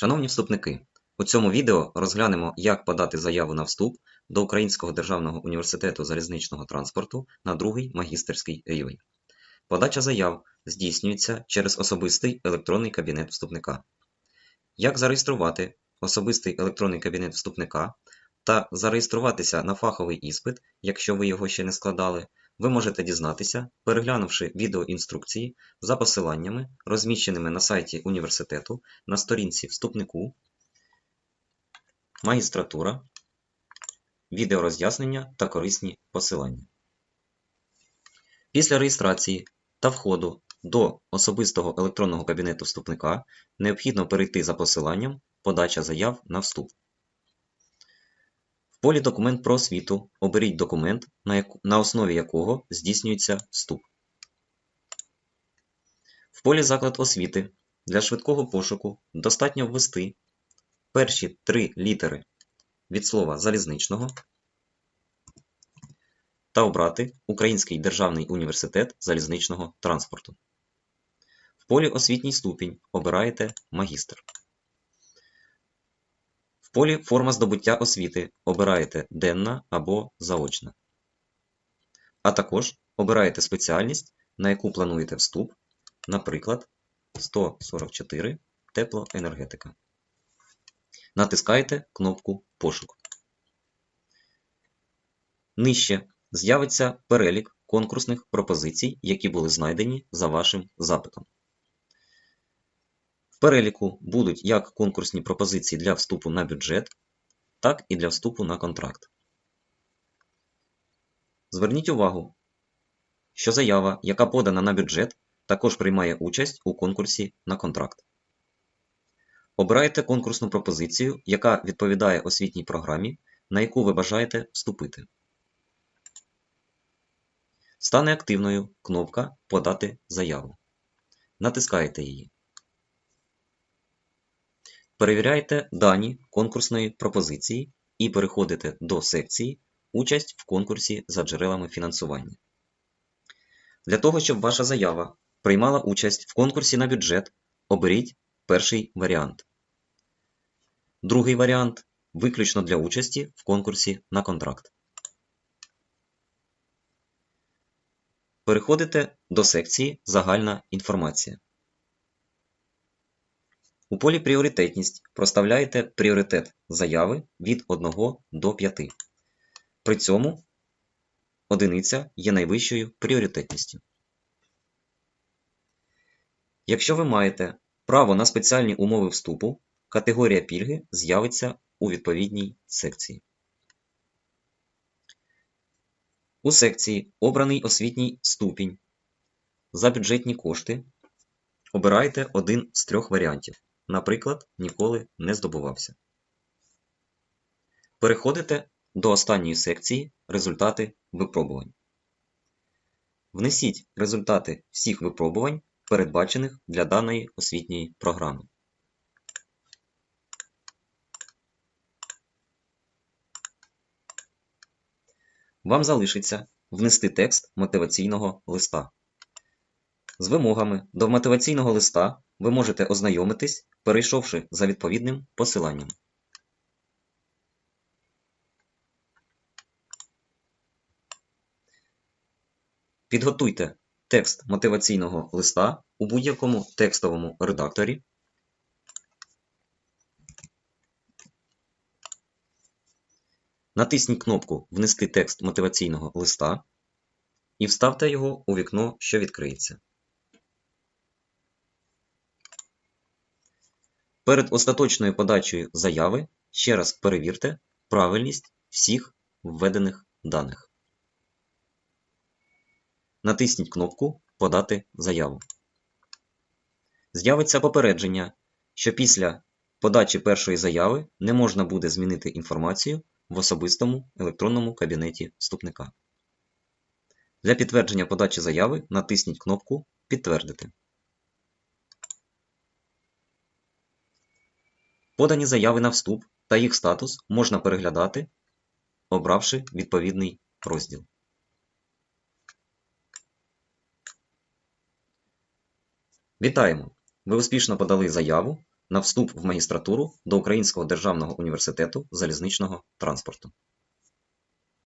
Шановні вступники, у цьому відео розглянемо, як подати заяву на вступ до Українського державного університету залізничного транспорту на другий магістерський рівень. Подача заяв здійснюється через особистий електронний кабінет вступника. Як зареєструвати особистий електронний кабінет вступника та зареєструватися на фаховий іспит, якщо ви його ще не складали, ви можете дізнатися, переглянувши відеоінструкції за посиланнями, розміщеними на сайті університету на сторінці вступнику, магістратура, відеороз'яснення та корисні посилання. Після реєстрації та входу до особистого електронного кабінету вступника необхідно перейти за посиланням Подача заяв на вступ. В полі Документ про освіту оберіть документ, на, основі якого здійснюється вступ. В полі Заклад освіти для швидкого пошуку достатньо ввести перші три літери від слова залізничного та обрати Український державний університет залізничного транспорту. В полі Освітній ступінь обираєте магістр. Полі Форма здобуття освіти обираєте денна або заочна. А також обираєте спеціальність, на яку плануєте вступ, наприклад, 144 теплоенергетика. Натискаєте кнопку Пошук. Нижче з'явиться перелік конкурсних пропозицій, які були знайдені за вашим запитом. В переліку будуть як конкурсні пропозиції для вступу на бюджет, так і для вступу на контракт. Зверніть увагу, що заява, яка подана на бюджет, також приймає участь у конкурсі на контракт. Обирайте конкурсну пропозицію, яка відповідає освітній програмі, на яку ви бажаєте вступити. Стане активною кнопка Подати заяву. Натискаєте її. Перевіряйте дані конкурсної пропозиції і переходите до секції Участь в конкурсі за джерелами фінансування. Для того, щоб ваша заява приймала участь в конкурсі на бюджет, оберіть перший варіант. Другий варіант виключно для участі в конкурсі на контракт. Переходите до секції Загальна інформація. У полі Пріоритетність проставляєте пріоритет заяви від 1 до 5. При цьому одиниця є найвищою пріоритетністю. Якщо ви маєте право на спеціальні умови вступу, категорія пільги з'явиться у відповідній секції. У секції Обраний освітній ступінь за бюджетні кошти обирайте один з трьох варіантів. Наприклад, ніколи не здобувався. Переходите до останньої секції Результати випробувань. Внесіть результати всіх випробувань, передбачених для даної освітньої програми. Вам залишиться внести текст мотиваційного листа. З вимогами до мотиваційного листа ви можете ознайомитись, перейшовши за відповідним посиланням. Підготуйте текст мотиваційного листа у будь-якому текстовому редакторі. Натисніть кнопку Внести текст мотиваційного листа і вставте його у вікно, що відкриється. Перед остаточною подачею заяви ще раз перевірте правильність всіх введених даних. Натисніть кнопку Подати заяву. З'явиться попередження, що після подачі першої заяви не можна буде змінити інформацію в особистому електронному кабінеті вступника. Для підтвердження подачі заяви натисніть кнопку Підтвердити. Подані заяви на вступ та їх статус можна переглядати, обравши відповідний розділ. Вітаємо! Ви успішно подали заяву на вступ в магістратуру до Українського державного університету залізничного транспорту.